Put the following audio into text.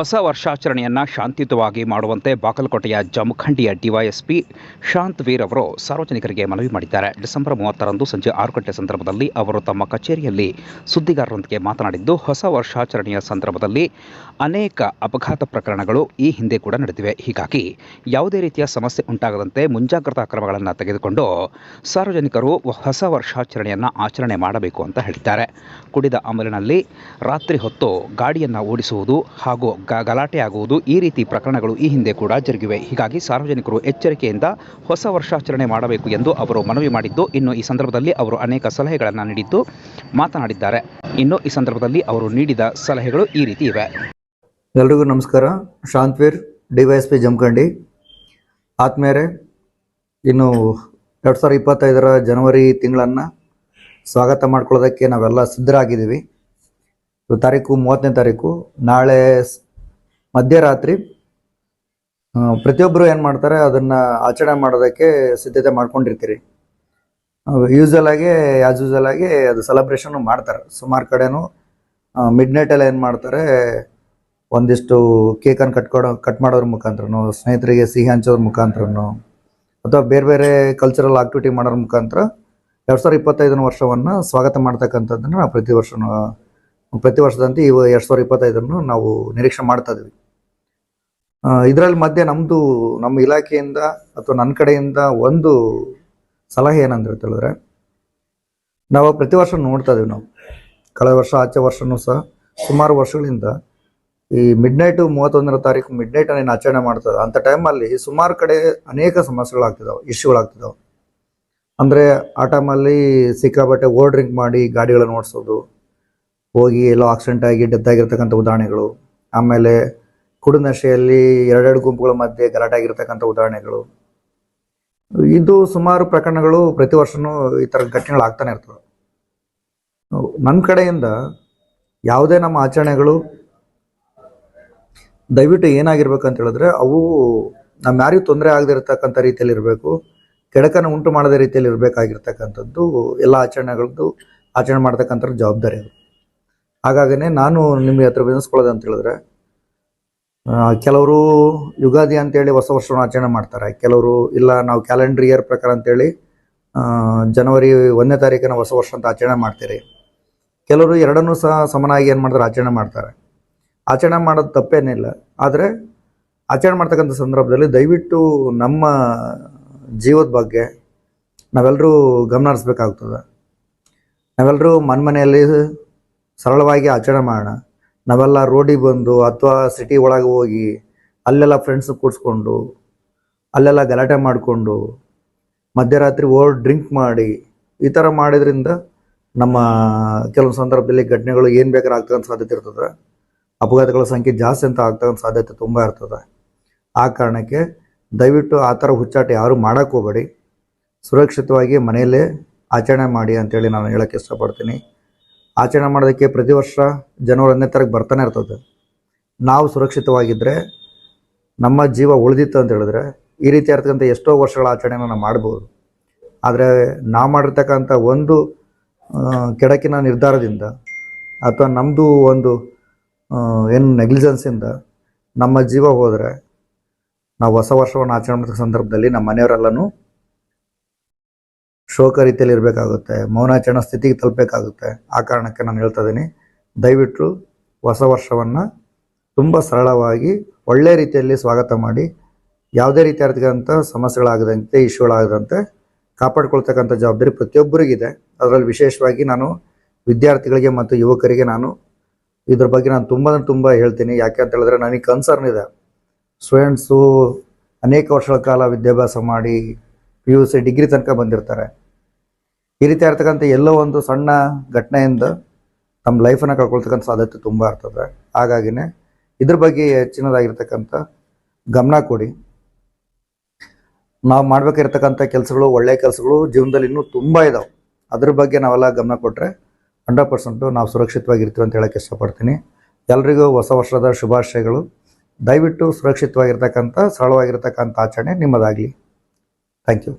ಹೊಸ ವರ್ಷಾಚರಣೆಯನ್ನು ಶಾಂತಿಯುತವಾಗಿ ಮಾಡುವಂತೆ ಬಾಗಲಕೋಟೆಯ ಜಮಖಂಡಿಯ ಡಿವೈಎಸ್ಪಿ ಶಾಂತ್ ವೀರ್ ಅವರು ಸಾರ್ವಜನಿಕರಿಗೆ ಮನವಿ ಮಾಡಿದ್ದಾರೆ. ಡಿಸೆಂಬರ್ ಮೂವತ್ತರಂದು ಸಂಜೆ ಆರು ಗಂಟೆ ಸಂದರ್ಭದಲ್ಲಿ ಅವರು ತಮ್ಮ ಕಚೇರಿಯಲ್ಲಿ ಸುದ್ದಿಗಾರರೊಂದಿಗೆ ಮಾತನಾಡಿದ್ದು, ಹೊಸ ವರ್ಷಾಚರಣೆಯ ಸಂದರ್ಭದಲ್ಲಿ ಅನೇಕ ಅಪಘಾತ ಪ್ರಕರಣಗಳು ಈ ಹಿಂದೆ ಕೂಡ ನಡೆದಿವೆ. ಹೀಗಾಗಿ ಯಾವುದೇ ರೀತಿಯ ಸಮಸ್ಯೆ ಉಂಟಾಗದಂತೆ ಮುಂಜಾಗ್ರತಾ ಕ್ರಮಗಳನ್ನು ತೆಗೆದುಕೊಂಡು ಸಾರ್ವಜನಿಕರು ಹೊಸ ವರ್ಷಾಚರಣೆಯನ್ನು ಆಚರಣೆ ಮಾಡಬೇಕು ಅಂತ ಹೇಳಿದ್ದಾರೆ. ಕುಡಿದ ಅಮಲಿನಲ್ಲಿ ರಾತ್ರಿ ಹೊತ್ತು ಗಾಡಿಯನ್ನು ಓಡಿಸುವುದು ಹಾಗೂ ಗ- ಗಲಾಟೆ ಆಗುವುದು ಈ ರೀತಿ ಪ್ರಕರಣಗಳು ಈ ಹಿಂದೆ ಕೂಡ ಜರುಗಿವೆ. ಹೀಗಾಗಿ ಸಾರ್ವಜನಿಕರು ಎಚ್ಚರಿಕೆಯಿಂದ ಹೊಸ ವರ್ಷಾಚರಣೆ ಮಾಡಬೇಕು ಎಂದು ಅವರು ಮನವಿ ಮಾಡಿದ್ದು, ಇನ್ನು ಈ ಸಂದರ್ಭದಲ್ಲಿ ಅವರು ಅನೇಕ ಸಲಹೆಗಳನ್ನು ನೀಡಿದ್ದು ಮಾತನಾಡಿದ್ದಾರೆ. ಇನ್ನು ಈ ಸಂದರ್ಭದಲ್ಲಿ ಅವರು ನೀಡಿದ ಸಲಹೆಗಳು ಈ ರೀತಿ ಇವೆ. ಎಲ್ರಿಗೂ ನಮಸ್ಕಾರ. Shantveer, D Y S Jamakhandi. ಆತ್ಮೇರೆ ಇನ್ನು ಎರಡು ಸಾವಿರದ ಇಪ್ಪತ್ತೈದರ ಜನವರಿ ತಿಂಗಳನ್ನು ಸ್ವಾಗತ ಮಾಡ್ಕೊಳ್ಳೋದಕ್ಕೆ ನಾವೆಲ್ಲ ಸಿದ್ಧರಾಗಿದ್ದೀವಿ. ತಾರೀಕು ಮೂವತ್ತನೇ ತಾರೀಕು. ನಾಳೆ ಮಧ್ಯರಾತ್ರಿ ಪ್ರತಿಯೊಬ್ಬರು ಏನು ಮಾಡ್ತಾರೆ, ಅದನ್ನು ಆಚರಣೆ ಮಾಡೋದಕ್ಕೆ ಸಿದ್ಧತೆ ಮಾಡ್ಕೊಂಡಿರ್ತೀರಿ. ಯೂಸಲ್ ಆಗಿ ಆ್ಯಸ್ ಯೂಸಲ್ ಆಗಿ ಅದು ಸೆಲೆಬ್ರೇಷನ್ ಮಾಡ್ತಾರೆ. ಸುಮಾರು ಕಡೆನೂ ಮಿಡ್ ನೈಟಲ್ಲಿ ಏನು ಮಾಡ್ತಾರೆ, ಒಂದಿಷ್ಟು ಕೇಕನ್ನು ಕಟ್ಕೊಡೋ ಕಟ್ ಮಾಡೋದ್ರ ಮುಖಾಂತರನೂ, ಸ್ನೇಹಿತರಿಗೆ ಸಿಹಿ ಹಂಚೋದ್ರ ಮುಖಾಂತರನೂ, ಅಥವಾ ಬೇರೆ ಬೇರೆ ಕಲ್ಚರಲ್ ಆಕ್ಟಿವಿಟಿ ಮಾಡೋದ್ರ ಮುಖಾಂತರ ಎರಡು ಸಾವಿರದ ಇಪ್ಪತ್ತೈದನೇ ವರ್ಷವನ್ನು ಸ್ವಾಗತ ಮಾಡ್ತಕ್ಕಂಥದ್ದನ್ನು ನಾವು ಪ್ರತಿ ವರ್ಷನೂ, ಪ್ರತಿ ವರ್ಷದಂತೆ ಇವು ಎರಡು ಸಾವಿರದ ಇಪ್ಪತ್ತೈದನ್ನು ನಾವು ನಿರೀಕ್ಷೆ ಮಾಡ್ತಾ ಇದ್ವಿ ಇದರಲ್ಲಿ ಮಧ್ಯೆ ನಮ್ಮದು ನಮ್ಮ ಇಲಾಖೆಯಿಂದ ಅಥವಾ ನನ್ನ ಕಡೆಯಿಂದ ಒಂದು ಸಲಹೆ ಏನಂದ್ರೆ ಹೇಳಿದ್ರೆ ನಾವು ಪ್ರತಿ ವರ್ಷ ನೋಡ್ತಾ ಇದೀವಿ ನಾವು. ಕಳೆದ ವರ್ಷ, ಆಚೆ ವರ್ಷನೂ ಸಹ, ಸುಮಾರು ವರ್ಷಗಳಿಂದ ಈ ಮಿಡ್ ನೈಟು ಮೂವತ್ತೊಂದರ ತಾರೀಕು ಮಿಡ್ ನೈಟ್ ಏನು ಆಚರಣೆ ಮಾಡ್ತದೆ ಅಂಥ ಟೈಮಲ್ಲಿ ಸುಮಾರು ಕಡೆ ಅನೇಕ ಸಮಸ್ಯೆಗಳಾಗ್ತಿದ್ದಾವೆ ಇಶ್ಯೂಗಳಾಗ್ತಿದ್ದಾವೆ ಅಂದರೆ ಆ ಟೈಮಲ್ಲಿ ಸಿಕ್ಕಾಬಟ್ಟೆ ಓವರ್ ಡ್ರಿಂಕ್ ಮಾಡಿ ಗಾಡಿಗಳನ್ನು ಓಡಿಸೋದು, ಹೋಗಿ ಎಲ್ಲೋ ಆಕ್ಸಿಡೆಂಟ್ ಆಗಿ ಡೆತ್ ಆಗಿರ್ತಕ್ಕಂಥ ಉದಾಹರಣೆಗಳು, ಆಮೇಲೆ ಕುಡಿದ ನಶೆಯಲ್ಲಿ ಎರಡೆರಡು ಗುಂಪುಗಳ ಮಧ್ಯೆ ಗಲಾಟೆ ಆಗಿರ್ತಕ್ಕಂಥ ಉದಾಹರಣೆಗಳು. ಇದು ಸುಮಾರು ಪ್ರಕರಣಗಳು ಪ್ರತಿ ವರ್ಷನೂ ಈ ಥರ ಘಟನೆಗಳು ಆಗ್ತಾನೆ ಇರ್ತವೆ. ನನ್ನ ಕಡೆಯಿಂದ ಯಾವುದೇ ನಮ್ಮ ಆಚರಣೆಗಳು ದಯವಿಟ್ಟು ಏನಾಗಿರ್ಬೇಕು ಅಂತ ಹೇಳಿದ್ರೆ, ಅವು ನಮ್ಮ ಯಾರಿಗೂ ತೊಂದರೆ ಆಗದೆ ಇರತಕ್ಕಂಥ ರೀತಿಯಲ್ಲಿ ಇರಬೇಕು, ಕೆಡಕನ ಉಂಟು ಮಾಡದ ರೀತಿಯಲ್ಲಿ ಇರಬೇಕಾಗಿರ್ತಕ್ಕಂಥದ್ದು ಎಲ್ಲ ಆಚರಣೆಗಳದ್ದು ಆಚರಣೆ ಮಾಡ್ತಕ್ಕಂಥ ಜವಾಬ್ದಾರಿ ಅದು. ಹಾಗಾಗಿನೇ ನಾನು ನಿಮಗೆ ಹತ್ರ ಅಂತ ಹೇಳಿದ್ರೆ ಕೆಲವರು ಯುಗಾದಿ ಅಂತೇಳಿ ಹೊಸ ವರ್ಷವನ್ನು ಆಚರಣೆ ಮಾಡ್ತಾರೆ. ಕೆಲವರು ಇಲ್ಲ, ನಾವು ಕ್ಯಾಲೆಂಡರ್ ಇಯರ್ ಪ್ರಕಾರ ಅಂತೇಳಿ ಜನವರಿ ಒಂದನೇ ತಾರೀಕಿನ ಹೊಸ ವರ್ಷ ಅಂತ ಆಚರಣೆ ಮಾಡ್ತೀರಿ. ಕೆಲವರು ಎರಡನ್ನೂ ಸಹ ಸಮನಾಗಿ ಏನು ಮಾಡ್ತಾರೆ, ಆಚರಣೆ ಮಾಡ್ತಾರೆ. ಆಚರಣೆ ಮಾಡೋದು ತಪ್ಪೇನಿಲ್ಲ. ಆದರೆ ಆಚರಣೆ ಮಾಡ್ತಕ್ಕಂಥ ಸಂದರ್ಭದಲ್ಲಿ ದಯವಿಟ್ಟು ನಮ್ಮ ಜೀವದ ಬಗ್ಗೆ ನಾವೆಲ್ಲರೂ ಗಮನ ಹರಿಸ್ಬೇಕಾಗ್ತದೆ ನಾವೆಲ್ಲರೂ ಮನ್ಮನೆಯಲ್ಲಿ ಸರಳವಾಗಿ ಆಚರಣೆ ಮಾಡೋಣ. ನಾವೆಲ್ಲ ರೋಡಿಗೆ ಬಂದು ಅಥವಾ ಸಿಟಿ ಒಳಗೆ ಹೋಗಿ ಅಲ್ಲೆಲ್ಲ ಫ್ರೆಂಡ್ಸ್ ಕೂಡಿಸ್ಕೊಂಡು, ಅಲ್ಲೆಲ್ಲ ಗಲಾಟೆ ಮಾಡಿಕೊಂಡು, ಮಧ್ಯರಾತ್ರಿ ಓವರ್ ಡ್ರಿಂಕ್ ಮಾಡಿ, ಈ ಥರ ಮಾಡಿದ್ರಿಂದ ನಮ್ಮ ಕೆಲವು ಸಂದರ್ಭದಲ್ಲಿ ಘಟನೆಗಳು ಏನು ಬೇಕಾದ್ರೆ ಆಗ್ತಕ್ಕಂಥ ಸಾಧ್ಯತೆ ಇರ್ತದೆ. ಅಪಘಾತಗಳ ಸಂಖ್ಯೆ ಜಾಸ್ತಿ ಅಂತ ಆಗ್ತಕ್ಕಂಥ ಸಾಧ್ಯತೆ ತುಂಬ ಇರ್ತದೆ. ಆ ಕಾರಣಕ್ಕೆ ದಯವಿಟ್ಟು ಆ ಥರ ಹುಚ್ಚಾಟ ಯಾರು ಮಾಡೋಕ್ಕೆ ಹೋಗಬೇಡಿ. ಸುರಕ್ಷಿತವಾಗಿ ಮನೆಯಲ್ಲೇ ಆಚರಣೆ ಮಾಡಿ ಅಂತೇಳಿ ನಾನು ಹೇಳೋಕ್ಕೆ ಇಷ್ಟಪಡ್ತೀನಿ. ಆಚರಣೆ ಮಾಡೋದಕ್ಕೆ ಪ್ರತಿ ವರ್ಷ ಜನವರಿ ಒಂದನೇ ತಾರೀಕು ಬರ್ತಾನೆ ಇರ್ತದೆ. ನಾವು ಸುರಕ್ಷಿತವಾಗಿದ್ದರೆ ನಮ್ಮ ಜೀವ ಉಳಿದಿತ್ತು ಅಂತ ಹೇಳಿದ್ರೆ, ಈ ರೀತಿ ಇರ್ತಕ್ಕಂಥ ಎಷ್ಟೋ ವರ್ಷಗಳ ಆಚರಣೆನ ನಾವು ಮಾಡ್ಬೋದು. ಆದರೆ ನಾವು ಮಾಡಿರ್ತಕ್ಕಂಥ ಒಂದು ಕೆಡಕಿನ ನಿರ್ಧಾರದಿಂದ ಅಥವಾ ನಮ್ಮದು ಒಂದು ಏನು ನೆಗ್ಲಿಜೆನ್ಸಿಂದ ನಮ್ಮ ಜೀವ ಹೋದರೆ, ನಾವು ಹೊಸ ವರ್ಷವನ್ನು ಆಚರಣೆ ಮಾಡಿದ ಸಂದರ್ಭದಲ್ಲಿ ನಮ್ಮ ಮನೆಯವರೆಲ್ಲನೂ ಶೋಕ ರೀತಿಯಲ್ಲಿ ಇರಬೇಕಾಗುತ್ತೆ, ಮೌನಾಚರಣ ಸ್ಥಿತಿಗೆ ತಲುಪಬೇಕಾಗುತ್ತೆ. ಆ ಕಾರಣಕ್ಕೆ ನಾನು ಹೇಳ್ತಾ ಇದ್ದೀನಿ, ದಯವಿಟ್ಟು ಹೊಸ ವರ್ಷವನ್ನು ತುಂಬ ಸರಳವಾಗಿ ಒಳ್ಳೆಯ ರೀತಿಯಲ್ಲಿ ಸ್ವಾಗತ ಮಾಡಿ, ಯಾವುದೇ ರೀತಿಯಾದಂಥ ಸಮಸ್ಯೆಗಳಾಗದಂತೆ, ಇಶ್ಯೂಗಳಾಗದಂತೆ ಕಾಪಾಡ್ಕೊಳ್ತಕ್ಕಂಥ ಜವಾಬ್ದಾರಿ ಪ್ರತಿಯೊಬ್ಬರಿಗಿದೆ. ಅದರಲ್ಲಿ ವಿಶೇಷವಾಗಿ ನಾನು ವಿದ್ಯಾರ್ಥಿಗಳಿಗೆ ಮತ್ತು ಯುವಕರಿಗೆ ನಾನು ಇದ್ರ ಬಗ್ಗೆ ನಾನು ತುಂಬ ತುಂಬ ಹೇಳ್ತೀನಿ. ಯಾಕೆ ಅಂತ ಹೇಳಿದ್ರೆ ನನಗೆ ಕನ್ಸರ್ನ್ ಇದೆ. ಸ್ಟೂಡೆಂಟ್ಸು ಅನೇಕ ವರ್ಷಗಳ ಕಾಲ ವಿದ್ಯಾಭ್ಯಾಸ ಮಾಡಿ ಪಿ ಯು ಸಿ ಡಿಗ್ರಿ ತನಕ ಬಂದಿರ್ತಾರೆ. ಈ ರೀತಿ ಇರ್ತಕ್ಕಂಥ ಎಲ್ಲೋ ಒಂದು ಸಣ್ಣ ಘಟನೆಯಿಂದ ತಮ್ಮ ಲೈಫನ್ನು ಕಳ್ಕೊಳ್ತಕ್ಕಂಥ ಸಾಧ್ಯತೆ ತುಂಬ ಇರ್ತದೆ. ಹಾಗಾಗಿನೇ ಇದ್ರ ಬಗ್ಗೆ ಹೆಚ್ಚಿನದಾಗಿರ್ತಕ್ಕಂಥ ಗಮನ ಕೊಡಿ. ನಾವು ಮಾಡ್ಬೇಕಿರ್ತಕ್ಕಂಥ ಕೆಲಸಗಳು ಒಳ್ಳೆಯ ಕೆಲಸಗಳು ಜೀವನದಲ್ಲಿ ಇನ್ನೂ ತುಂಬ ಇದಾವೆ. ಅದ್ರ ಬಗ್ಗೆ ನಾವೆಲ್ಲ ಗಮನ ಕೊಟ್ಟರೆ ಹಂಡ್ರೆಡ್ ಪರ್ಸೆಂಟು ನಾವು ಸುರಕ್ಷಿತವಾಗಿರ್ತೀವಿ ಅಂತ ಹೇಳಕ್ಕೆ ಇಷ್ಟಪಡ್ತೀನಿ. ಎಲ್ರಿಗೂ ಹೊಸ ವರ್ಷದ ಶುಭಾಶಯಗಳು. ದಯವಿಟ್ಟು ಸುರಕ್ಷಿತವಾಗಿರ್ತಕ್ಕಂಥ, ಸರಳವಾಗಿರ್ತಕ್ಕಂಥ ಆಚರಣೆ ನಿಮ್ಮದಾಗಲಿ. Thank you